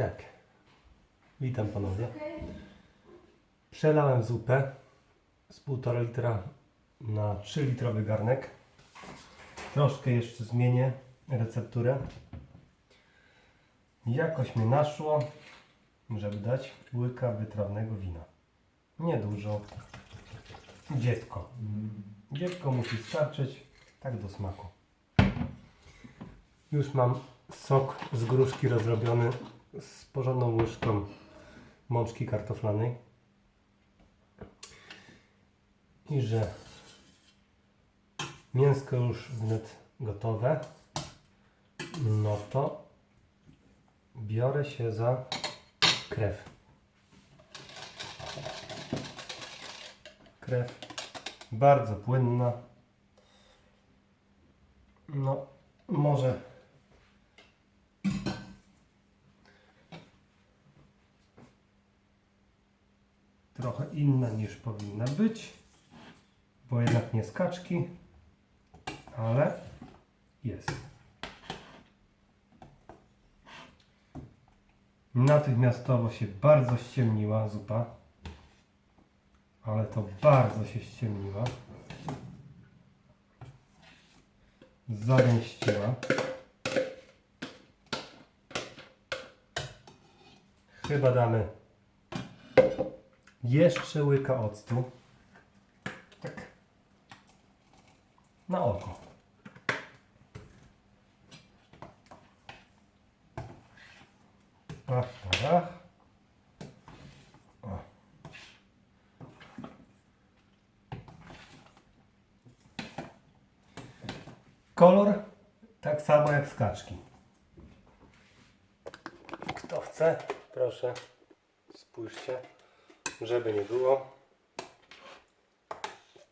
Tak. Witam panowie. Przelałem zupę z 1,5 litra na 3 litrowy garnek. Troszkę jeszcze zmienię recepturę. Jakoś mi naszło, żeby dać łyka wytrawnego wina. Niedużo. Dziecko. Dziecko musi starczyć tak do smaku. Już mam sok z gruszki rozrobiony z porządną łyżką mączki kartoflanej. I że mięsko już wnet gotowe, no to biorę się za krew. Krew bardzo płynna. No, może trochę inna niż powinna być, bo jednak nie skaczki, ale jest. Natychmiastowo się bardzo ściemniła zupa, ale to bardzo się ściemniła. Zagęściła. Chyba damy jeszcze łyka octu. Tak. Na oko. Ach, ach. O. Kolor tak samo jak skaczki. Kto chce, proszę, spójrzcie żeby nie było.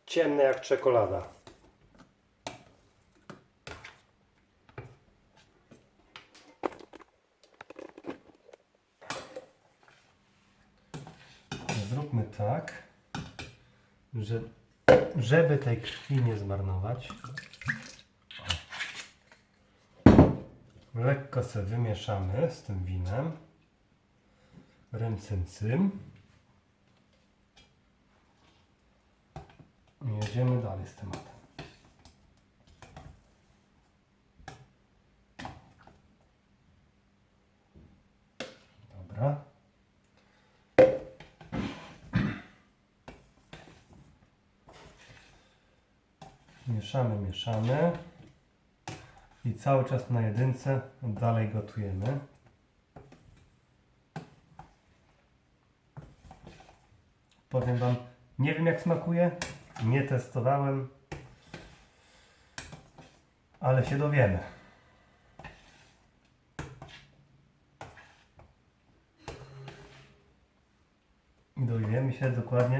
Ciemne jak czekolada. Zróbmy tak, że, żeby tej krwi nie zmarnować. Lekko sobie wymieszamy z tym winem. Rymcyncym. I Jedziemy dalej z tematem. Dobra. Mieszamy, mieszamy. I cały czas na jedynce dalej gotujemy. Powiem Wam, nie wiem jak smakuje, nie testowałem, ale się dowiemy. Dowiemy się dokładnie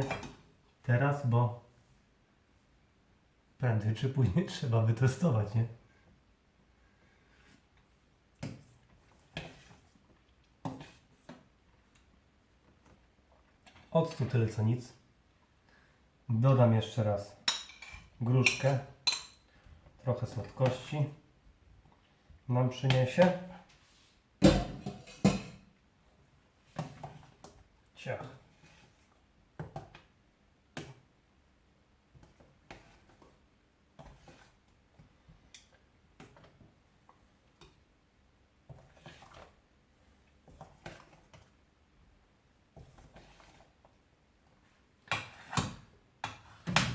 teraz, bo prędzej czy później trzeba wytestować, nie? Octu tyle co nic. Dodam jeszcze raz gruszkę. Trochę słodkości nam przyniesie. Ciach.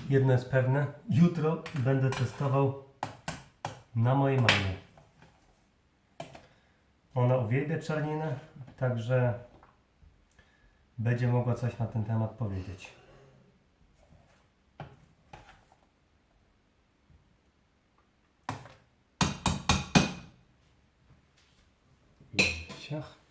Jedno jest pewne, jutro będę testował na mojej mamie. Ona uwielbia czarninę, także będzie mogła coś na ten temat powiedzieć. Ciach.